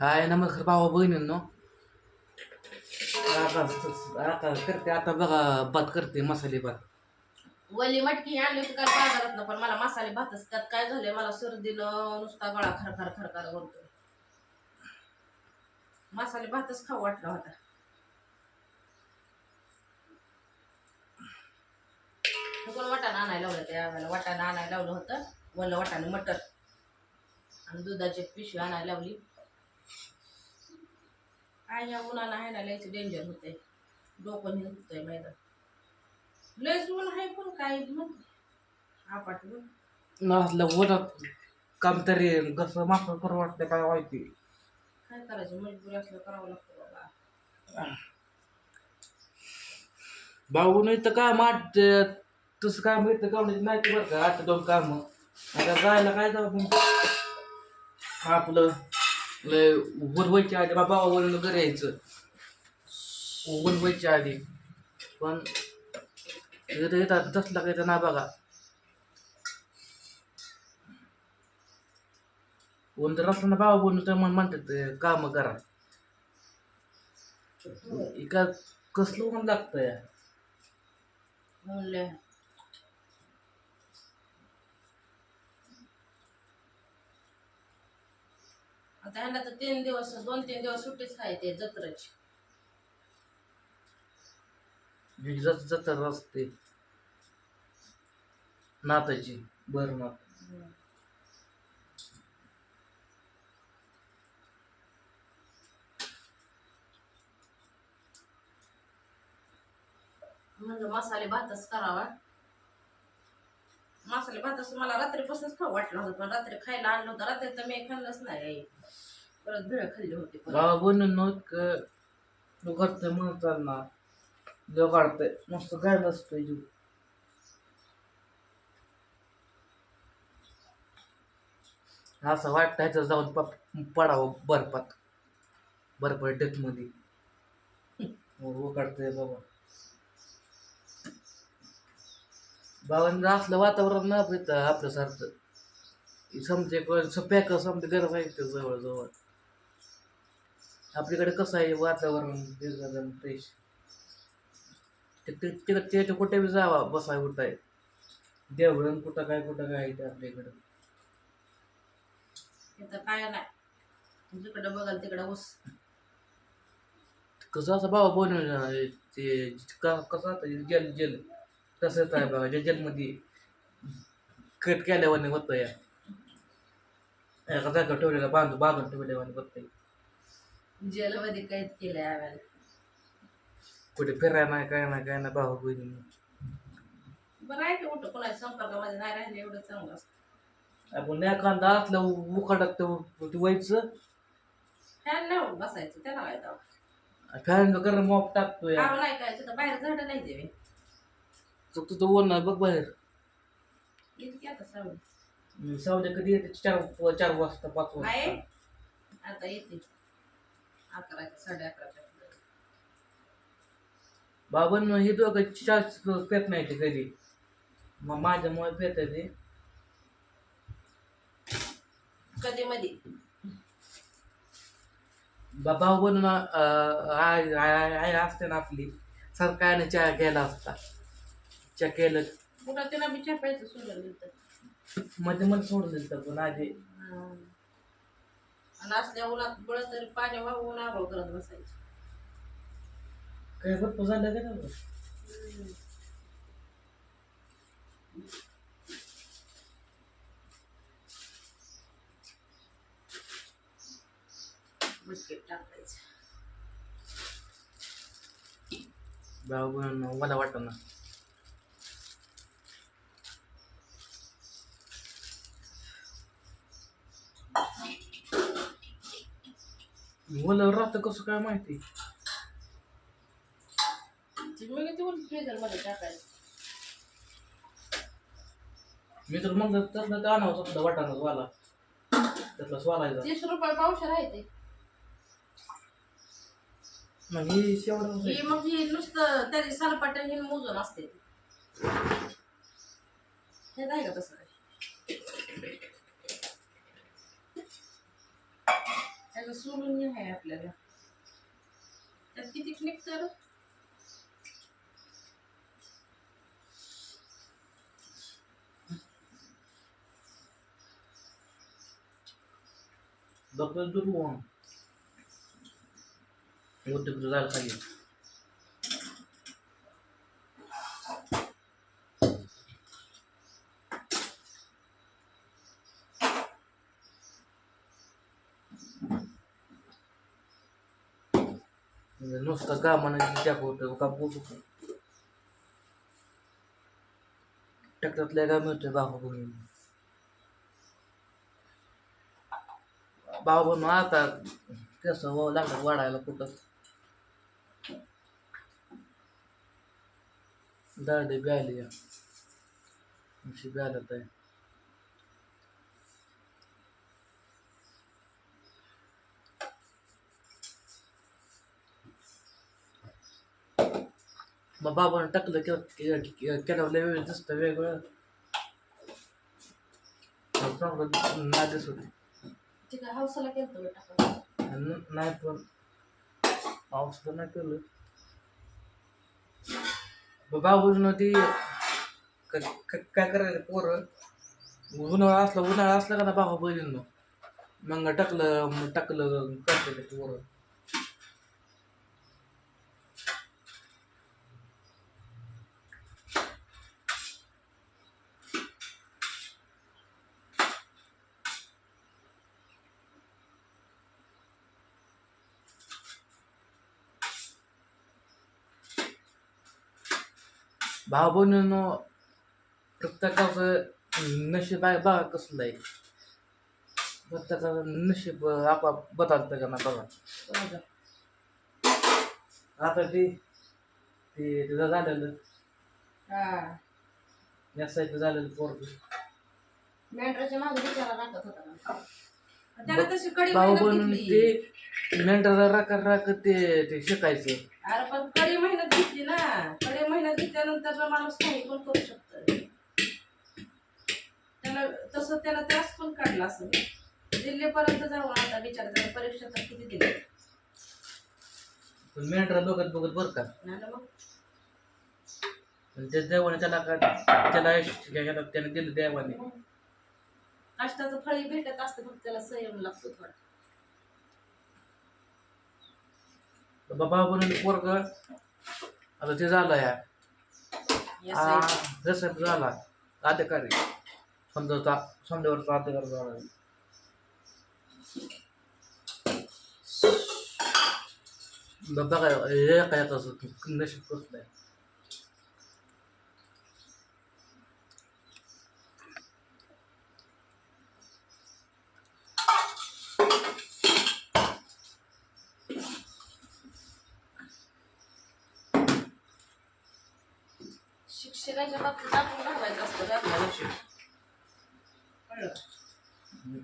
हाय नमस्कार भावा बहिणींनो. आता आता करते आता बघा भात करते मसाले भात. वली मटकी आणली होती काल बाजारात पण मला मसाले भातच त्यात काय झालंय मला सर्दीनं नुसता गळा खरखर खरखर बोलतोय मसाले भातच खाऊ वाटला होता. कोण वाटाणा आणायला लावलं त्या वेळेला? वाटाणा आणायला लावलं होतं वल्ल वाटाणे मटर. आणि दुधाची पिशवी आणायला लावली. काय या उन्हानं आहे ना लयच डेंजर होते डोकं हे होतंय मैदा लयच ऊन आहे पण काय मग आपटलं नसलं होतात काम तरी कसं माफ करू वाटतं काय माहिती काय करायचं? मजबुरी असलं करावं लागतं बाबा. भाऊ नाही तर काय माट तसं काय मिळतं का नाही बरं का आठ दोन काम. आता जायला काय जाऊ आपलं वरवायच्या आधी बाबा वरून घरी यायचं. वरवायच्या आधी. पण इथं येतात दसला काही ना बघा. कोण तर असताना बाबा बोलून तर म्हणतात काम करा. एका कसलं पण लागतं या आता ह्यांना तर तीन दिवस दोन तीन दिवस सुट्टीच आहे ते जत्राची. ही जत जत्रा असते. नाताची बर नात म्हणजे मसाले भातच करावा. मसाले भातच मला रात्रीपासूनच खाऊ वाटलं होतं पण रात्री खायला आणलं होतं. रात्री तर मी खाल्लंच नाही परत भेळ खाल्ली होती बाबा बनून नव्हत तू करते म्हणताना जो काढतंय मस्त काय नसतंय जीव. असं वाटतं ह्याचं जाऊन पप पडावं बर्फात. बर्फ डेकमध्ये हो काढतंय बाबा. बाबांना असलं वातावरण ना आपलं आपल्यासारखं. समजे पॅक समजे गरज आहे ते जवळ जवळ आपल्याकडे कसं आहे वातावरण फ्रेश तिकडे कुठे बी जावा बसाय उठाय. देवळण कुठं काय कुठं काय आहे ते आपल्याकडं. इथं काय नाही. जिकडं बघाल तिकडं ऊस कसं असं बाबा बनवलं ते का कसं आता जल जल. तसंच आहे बघा जे जलमध्ये कट केल्यावाने होतं या एका जागा ठेवलेला बांधून बांधून ठेवल्यावाने होतं जेलमध्ये कैद केलं यावेळेला. कुठे फिरायला नाही काय नाही काय नाही भाऊ बहिणी बरं आहे की कुठं कोणाच्या संपर्कामध्ये नाही राहिले एवढं चांगलं असतं. आपण एखादा असलं उकाडात ते व्हायचं. फॅन लावून बसायचं त्याला काय फॅन कर मॉप टाकतो या काम नाही काय बाहेर झाडं नाही देवे. तो तुझं आहे बघ बाहेर येते की आता सावली? सावल्या कधी येते? चार चार वाजता पाच आहे? वाजता आता येते. अकराच्या साडे अकराच्या बाबांना हे दोघं चहा पेत नाही ते कधी मग माझ्यामुळे पेत ते. कधी मध्ये बाबा बनून आय असते ना आपली. सरकारने चहा केला असता. चहा केलं. कुठं तिला बी प्यायचं सोडून दिलं मध्ये मध्ये सोडून दिलं होतं पण आधी. आणि असल्या उन्हात बळ तरी पाणी वाहून आंघोळ करत बसायची. काय गप्प झालं का ना बिस्किट टाकायचं. बाबा बनून मला वाटत ना मुलं राहतं कसं काय माहिती? ती मग ती फ्रीजरमध्ये टाकायचं. मी तर म्हणलं तसलं तर आणावं सुद्धा वाटाणा वाला. त्यातला स्वालायचा तीस रुपये पावशे राहते मग ही शेवढं ही मग ही नुसतं तरी सालपाट ही मोजून असते. हे नाही का तसं? काही त्याचं सोलून हे आहे आपल्याला त्यात किती निघतं डॉक्टर दूर होऊन उद्योग झालं खाली नुसतं कामानं त्या होतं काम होत ट्रॅक्टरातल्या काम मिळतोय बाबा बनून बाबा बनून आता कसं व लागलं वाढायला कुठं? दाढी बी या. अशी बी आलं आहे. मग बाबानं टाकलं केलं केल्यावर लय वेळ दिसतं वेगळं. चांगलं नाही दिसत. नाही पण पाऊस तर नाही केलं. बाबून ती काय करायचं पोरं? उन्हाळा असला उन्हाळा असला का ना बाबा बहिणीनं? मग टाकलं मग टाकलं करते पोरं. भाऊ बहिणीनं प्रत्येकाचं नशीब आहे बघा कसलं आहे. प्रत्येकाचं नशीब आपाप बदलतं का ना बघा. आता ते ते तिथं झालेलं. हा. या साईडचं झालेलं पोरग. मेंढराच्या मागे बिचारा राखत होता ना. त्याला तशी कडी भाऊ मेहनत बनून घेतली ते मेंढरा राखा राख ते ते शिकायचं. अरे पण कडी मेहनत घेतली ना. कडी मेहनत घेतल्यानंतर ना माणूस काही पण करू शकतो त्याला तसं त्याला त्रास पण काढला असं दिल्लीपर्यंत जाऊन आता बिचारा त्याला परीक्षा तर किती दिली? पण मेंढरा बघत बघत बरं का. नाही मग? देवाने त्याला का त्याला आयुष्य घ्यायला त्याने दिलं देवाने. कष्टाचं फळी भेटत असतं फक्त त्याला संयम लागतो थोडा. बाबा बनून पोरग आता ते झालं या. आ. जसं झाला अधिकारी. समजा समजावरचा अधिकार झाला. काय हे काय तसं नशीब कसलं आहे शिक्षणाच्या बाबतीत आपण राहायचं असतं रे आपल्या लक्ष कळलं का?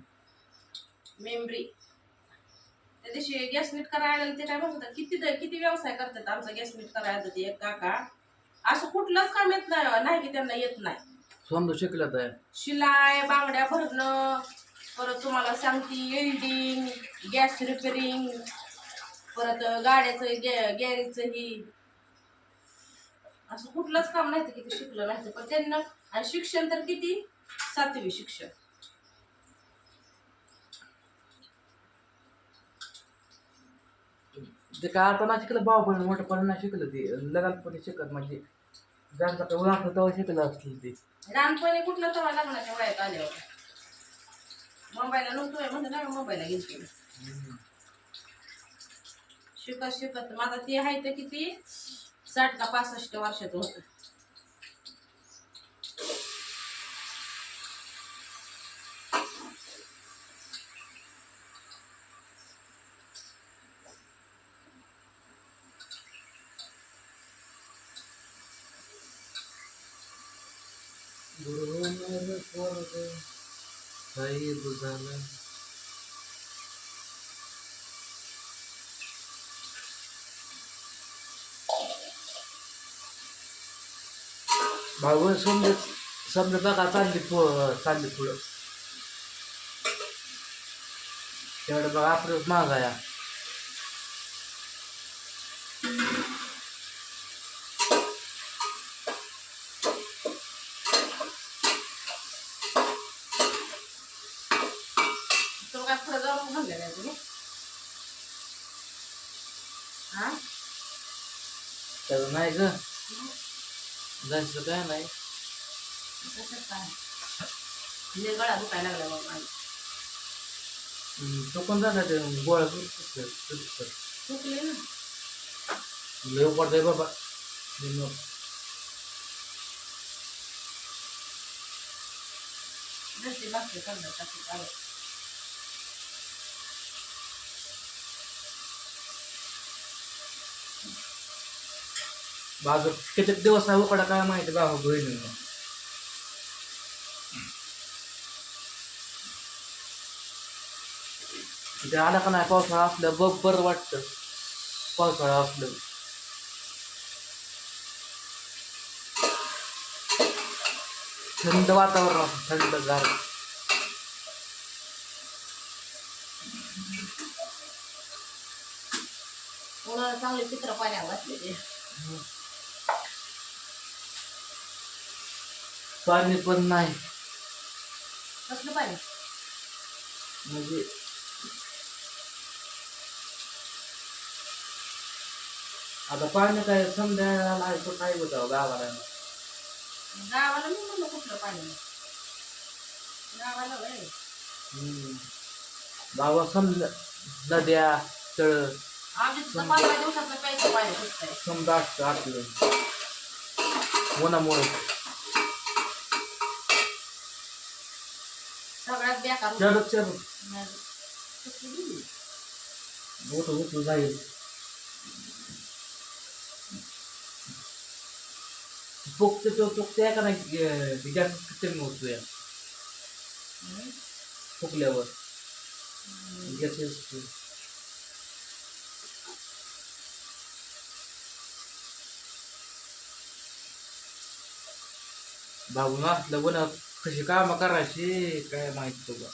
मेमरी त्या दिवशी गॅस ते काय म्हणत होता किती किती व्यवसाय करतात आमचा गॅस नीट करायला ते एक काका? असं कुठलंच काम येत नाही नाही की त्यांना येत नाही. समजा शिकलं तर. शिलाई बांगड्या भरणं परत तुम्हाला सांगते वेल्डिंग गॅस रिपेरिंग परत गाड्याचं गॅ गॅरेजचं ही. असं कुठलंच काम नाही तर किती शिकलं नाही पण त्यांना आणि शिक्षण तर किती? सातवी शिक्षण. ते काय आता ना शिकलं भाऊ पण मोठं नाही शिकलं ते. लग्नपणे शिकत म्हणजे. ज्यांचा काही ओळखलं तेव्हा शिकलं असतील ते. लहानपणी कुठलं तेव्हा लग्नाच्या वयात आल्यावर मुंबईला नव्हतोय म्हणजे मोबाईल मुंबईला गेलते शिकत शिकत. माझा ते आहे तर किती? साठ का पासष्ट वर्षाचं होतं. मेरे स्वर्ग काही बुझालं भाऊ समजा समजा बघा चालली पु चालली पुढं. त्याकडे बघा आपलंच महाग आहे तो काय पुढे जाऊन घालले नाही तुम्ही हा त्याचं नाही ग जायचं काय नाही कसं काय म्हणजे गळा दुखायला लागला माझा. तो पण जाणार ते गोळा लय दुखले ना बाबा निम्मं. लागते टाकून बाजू किती दिवस आहे उकडा काय माहिती बाबा बहिणीनं ते आला का नाही पावसाळा असलं बघ बरं वाटतं. पावसाळा असलं. थंड वातावरण असतं थंड गार. चांगले चित्र पाण्यावर बसले ते. पाणी पण नाही. कसलं पाणी? म्हणजे आता पाणी काय समजायला काय होतं गावाला? गावाला मी म्हणलं कुठलं पाणी. गावाला वय हम्म. गावा समजा नद्या तळ आमच्या तिथं पंधरा दिवसात प्यायचं पाणी सुटतंय. समजा असतं आपलं. उन्हामुळे. बेकार चढत चढत कसली मोठं उचलू जाईल. पोकते तो पोकते आहे का नाही? अं, जास्त कमी होतो या फुकल्यावर. गॅसेस बाबून असलं बन कशी कामं करायची काय माहीत तुला.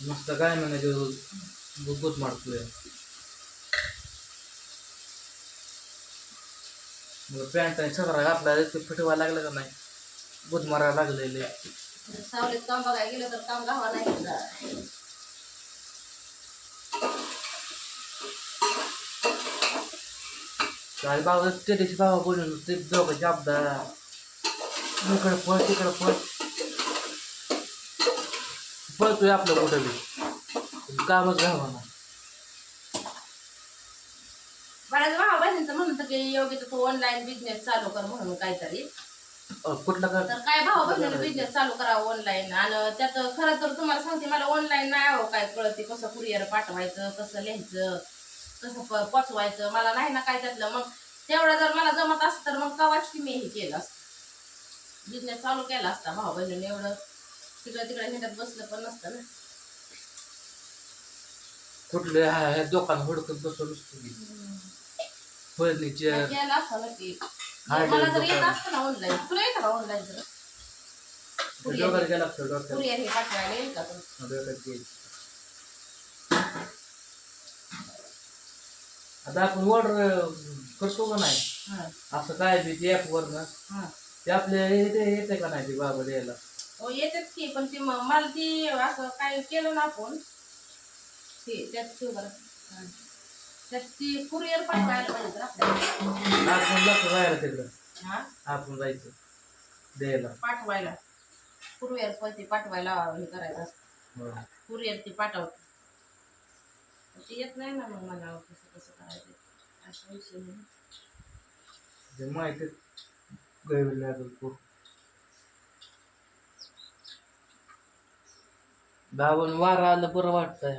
मस्त काय म्हणायचे गुगत मारतोय. मग पॅन्ट आणि छत्रा घातला ते फिटवायला लागलं का नाही? गुद मारायला लागलेले. सावलीत काम बघायला गेलं तर काम गावा नाही काय बाबा त्या दिवशी बाबा बोलून ते दोघं जाबदा. इकडं पळ तिकडं पळ. पळतोय आपलं कुठं बी. कामच घ्यावा ना बऱ्याच भावा बहिणींचं म्हणत की योगी तू ऑनलाईन बिझनेस चालू कर म्हणून काहीतरी. कुठलं का? तर काय भावा बहिणीने बिझनेस चालू करावा ऑनलाईन आणि त्यात खरं तर तुम्हाला सांगते मला ऑनलाईन नाही आहो काय कळते कसं कुरिअर पाठवायचं कसं लिहायचं. कसं प- पोचवायचं. मला नाही ना काय त्यातलं. मग तेवढं जर मला जमत असतं तर मग कवाच की मी हे केलं असतं. बिझनेस चालू केला असता भाऊ बहिणीने एवढं. तिकडं तिकडे हिंडत बसलं पण नसतं ना. कुठले दुकान हुडकत बसवलं असतं की? फर्निचर. केलं असतं नक्की मला जर. येत असतं ना ऑनलाईन तुला येतं का ऑनलाईन जर? कुरिअर हे पाठवायला येईल का डोक्यात गेलं. आता आपण ऑर्डर करतो का नाही? हां. असं काय बी ते ॲपवरनं हां. ते आपल्या येते येते का नाही ते बाबा द्यायला? हो येतेच की पण ती म- मला ती असं काय केलं ना आपण ते त्यात ठेव बरं. हां. त्यात ती कुरिअर पाठवायला पाहिजे तर आपल्याला. आपण लागतो जायला तिकडं. हा? आपण जायचं द्यायला. पाठवायला. कुरिअर पाठवायला हे करायचं असतं हो. कुरिअर ती पाठवते ते येत नाही ना मग मला कसं कसं करायचं असा विषय नाही ते माहिती गैर लागेल खूप बाबन वारा आलं बरं वाटतंय.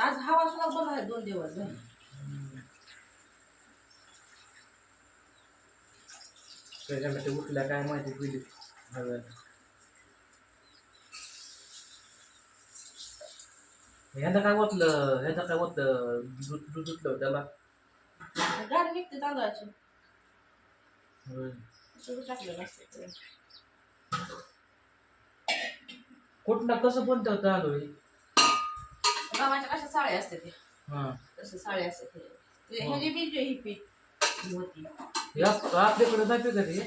आज हवा सुद्धा आहे दोन दिवस झाले. त्याच्यामध्ये उठल्या काय माहिती गेली हव्याला ह्याचं काय होतलं ह्याचं काय होतं दूध दूध उठलं त्याला. गाडी निघते तांदळाची. होय. सगळं टाकलेलं असतं कुठला कसं तर तांदूळ आहे? गव्हाच्या कशा साळे असते ते हा. तसे साळे असते ते ते हो. ह्याची बी ही पीठ ही होती. हे आप- आपल्याकडे नाही पिकत हे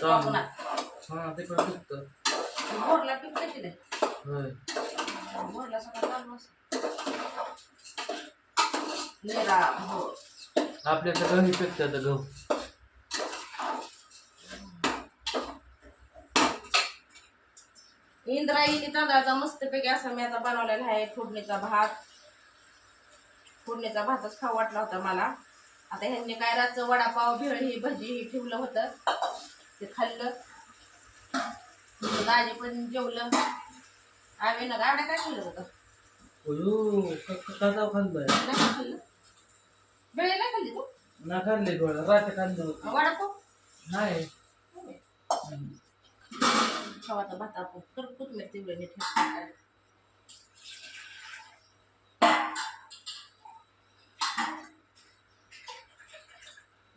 तांदूळ कोकणात. हा तिकडे पिकतं मोरला पीठ कशी नाही? होय. मोरला सगळं चालू असतं निरा हो आपल्याकडे गहू. पिकतात गहू इंद्रायणी तांदळाचा मस्तपैकी असा मी आता बनवलेला आहे फोडणीचा भात. फोडणीचा भातच खाऊ वाटला होता मला. आता ह्यांनी काय रातचं वडापाव भेळ ही भजी ही ठेवलं होतं. ते खाल्लं. दाजी पण जेवलं. आम्ही ना गाड्या काय खाल्लं होतं? अयो का खाल्लंय नाही का खाल्लं भेळ नाही खाल्ली तू? ना खाल्ले गोळा रात्र खाल्लं होतं. वडापाव नाही. हम्म. खावाचा भात आपण. कर कोथमीर तेवढं नीट.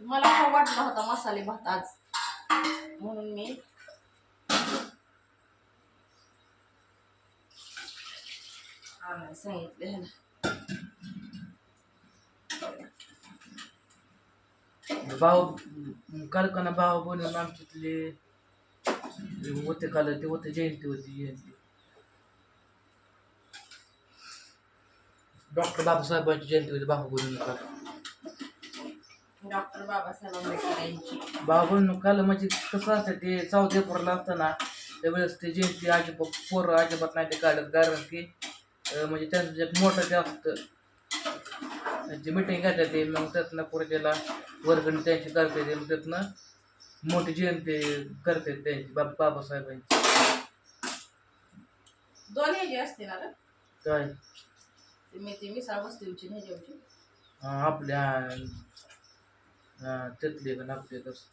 मला खाऊ वाटला होता मसाले भात आज. म्हणून मी आणायला सांगितलं ह्याला भाऊ कारखाना भाऊ बनवून आमच्यातले होते काल ते होते जयंती होती डॉक्टर बाबासाहेबांची जयंती होती भाऊ काल म्हणजे कसं असतं ते असताना त्यावेळेस ते जयंती अजिबात पोरं अजिबात नाही ते काढत कारण की म्हणजे त्यांचं जे मोठं ते असतं त्यांची मिटिंग घेतात ते मग त्यातनं पुढे त्याला वर्गणी त्यांची करते ते मग त्यातनं मोठी जयंती करते त्यांची बाबा बाबासाहेबांची. दोन ह्याचे असते ना रे काय? ते मी ती मिसळ वस्तूंची ह्याच्यावरची. हा, आपल्या हा, त्यातले पण आपले तसं.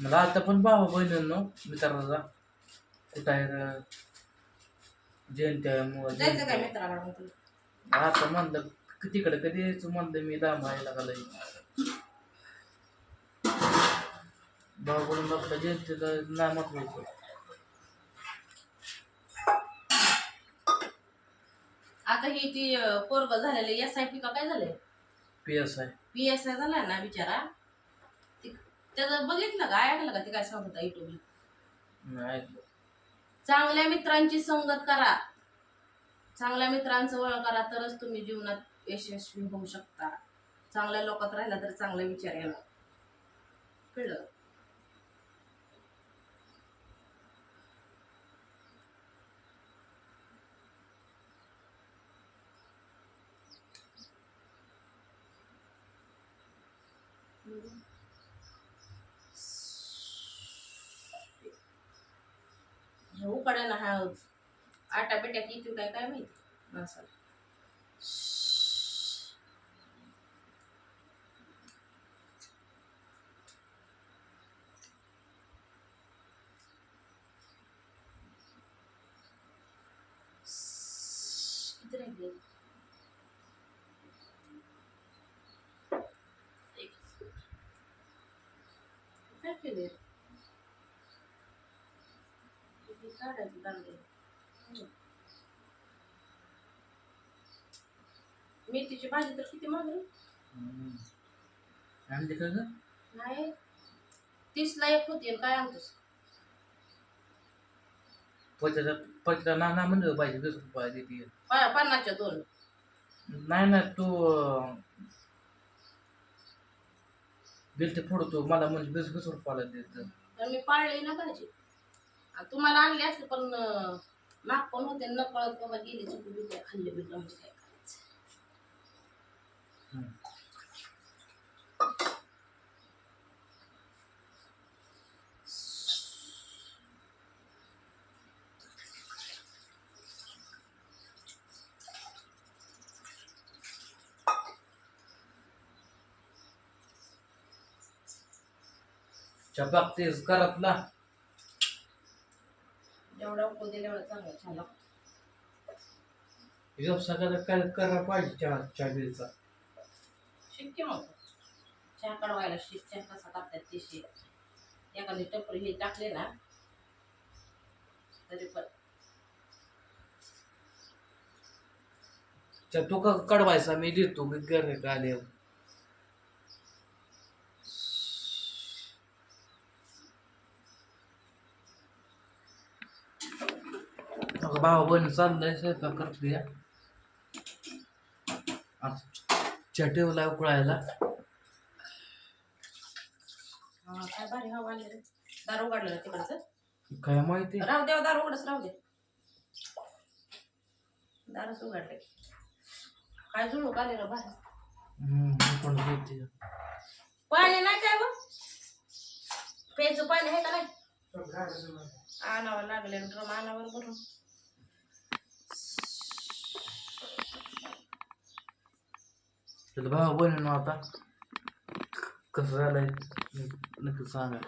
मला आता पण भावा बहिणींनो मित्राचा कुठं आहे रे? जयंती आहे जायचं काय मित्राला मग तुला आता म्हणलं क- तिकडे कधी यायचं म्हणलं मी आहे लागला भाऊ आपल्या जयंतीला नाही म्हटलं आता ही ती पोरग झालेली एस आय पी का काय झालंय? P S I P S I झाला ना बिचारा. त्याचं बघितलं का? ऐकलं का ते काय सांगत होता युट्यूबला नाही चांगल्या मित्रांची संगत करा. चांगल्या मित्रांचं ओळख करा तरच तुम्ही जीवनात यशस्वी होऊ शकता. चांगल्या लोकात राहिला तर चांगले विचार येणार. कळलं? घेऊ पडेल हा आटा बिट्या किती काय काय माहिती? माणसाला किती राहिले काय केले किती काढायचे दांडे मेथीची भाजी तर किती मागली? हम्म. आणि ते कसं नाही. तीसला एक होती आणि काय आणतोस? पचाचा पचाचा नाना म्हणलं पाहिजे वीस रुपये देते. प- पन्नासच्या दोन. नाही ना तू बिल ते फोडतो मला म्हणजे वीस वीस रुपयाला देत तर मी पाळली ना भाजी? तुम्हाला आणले असते पण अं, माग पण होते न कळत बाबा गेले चुकून बिकून खाल्ले बिकलं म्हणजे काय करायचं हम्म. च्या बाबतीत घरातला जेवढा उकळू दिला एवढं चांगलं छान लागतं व्यवसाय करायला काय करायला पाहिजे चहा चहा बिलचा. शिक्के मग. चहा काढवायला शिक चहा कसा टाकतात ते शिक एखादी टपरी हे टाकले ना तरी पण. चहा तू का कडवायचा मी देतो मी कर का आले भावा बन चाललंय स्वयंपाक करते चहा ठेवला उकळायला. हा, काय भारी हवा आली रे. दार उघडलं तिकडचं? काय माहिती? राहू देवा दार उघडच राहू दे. दारच उघडले. काय जुळूक आले रे बाहेर? हम्म, पण घेते. पाणी नाही काय बघ प्यायचं पाणी आहे का नाही? आणावं लागले ड्रम आणावर भरून. तर भावा बहिणी आता कसं झालंय नक्की सांगा